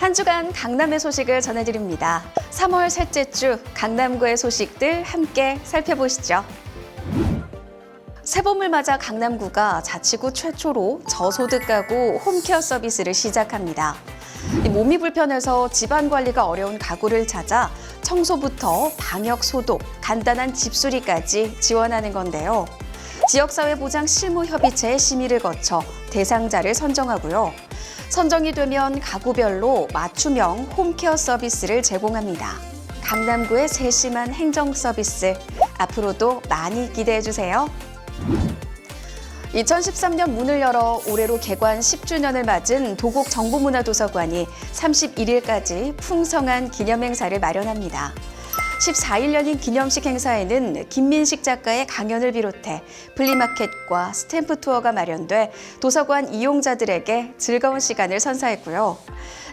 한 주간 강남의 소식을 전해드립니다. 3월 셋째 주 강남구의 소식들 함께 살펴보시죠. 새봄을 맞아 강남구가 자치구 최초로 저소득 가구 홈케어 서비스를 시작합니다. 이 몸이 불편해서 집안 관리가 어려운 가구를 찾아 청소부터 방역 소독, 간단한 집수리까지 지원하는 건데요. 지역사회보장 실무협의체의 심의를 거쳐 대상자를 선정하고요. 선정이 되면 가구별로 맞춤형 홈케어 서비스를 제공합니다. 강남구의 세심한 행정 서비스 앞으로도 많이 기대해 주세요. 2013년 문을 열어 올해로 개관 10주년을 맞은 도곡 정보문화도서관이 31일까지 풍성한 기념 행사를 마련합니다. 14일 열린 기념식 행사에는 김민식 작가의 강연을 비롯해 플리마켓과 스탬프 투어가 마련돼 도서관 이용자들에게 즐거운 시간을 선사했고요.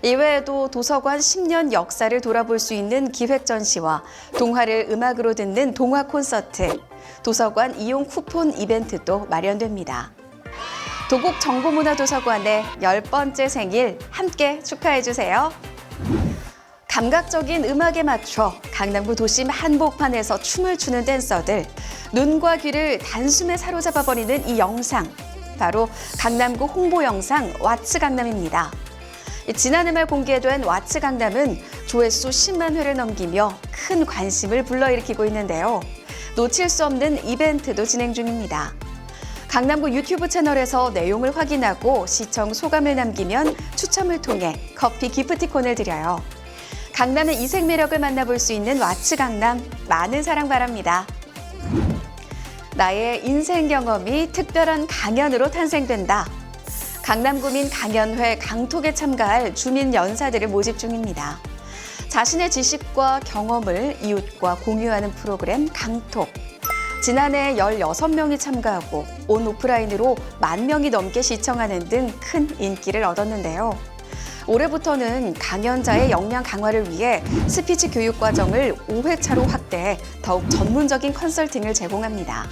이외에도 도서관 10년 역사를 돌아볼 수 있는 기획 전시와 동화를 음악으로 듣는 동화 콘서트, 도서관 이용 쿠폰 이벤트도 마련됩니다. 도곡 정보문화도서관의 열 번째 생일 함께 축하해 주세요. 감각적인 음악에 맞춰 강남구 도심 한복판에서 춤을 추는 댄서들, 눈과 귀를 단숨에 사로잡아 버리는 이 영상, 바로 강남구 홍보 영상 왓츠 강남입니다. 지난해 말 공개된 왓츠 강남은 조회수 10만 회를 넘기며 큰 관심을 불러일으키고 있는데요. 놓칠 수 없는 이벤트도 진행 중입니다. 강남구 유튜브 채널에서 내용을 확인하고 시청 소감을 남기면 추첨을 통해 커피 기프티콘을 드려요. 강남의 이색 매력을 만나볼 수 있는 왓츠 강남 많은 사랑 바랍니다. 나의 인생 경험이 특별한 강연으로 탄생된다. 강남구민 강연회 강톡에 참가할 주민 연사들을 모집 중입니다. 자신의 지식과 경험을 이웃과 공유하는 프로그램 강톡. 지난해 16명이 참가하고 온 오프라인으로 만 명이 넘게 시청하는 등 큰 인기를 얻었는데요. 올해부터는 강연자의 역량 강화를 위해 스피치 교육 과정을 5회차로 확대해 더욱 전문적인 컨설팅을 제공합니다.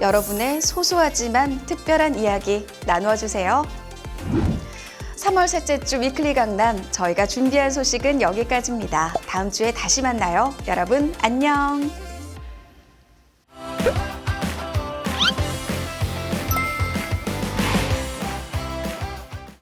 여러분의 소소하지만 특별한 이야기 나누어 주세요. 3월 셋째 주 위클리 강남 저희가 준비한 소식은 여기까지입니다. 다음 주에 다시 만나요. 여러분 안녕.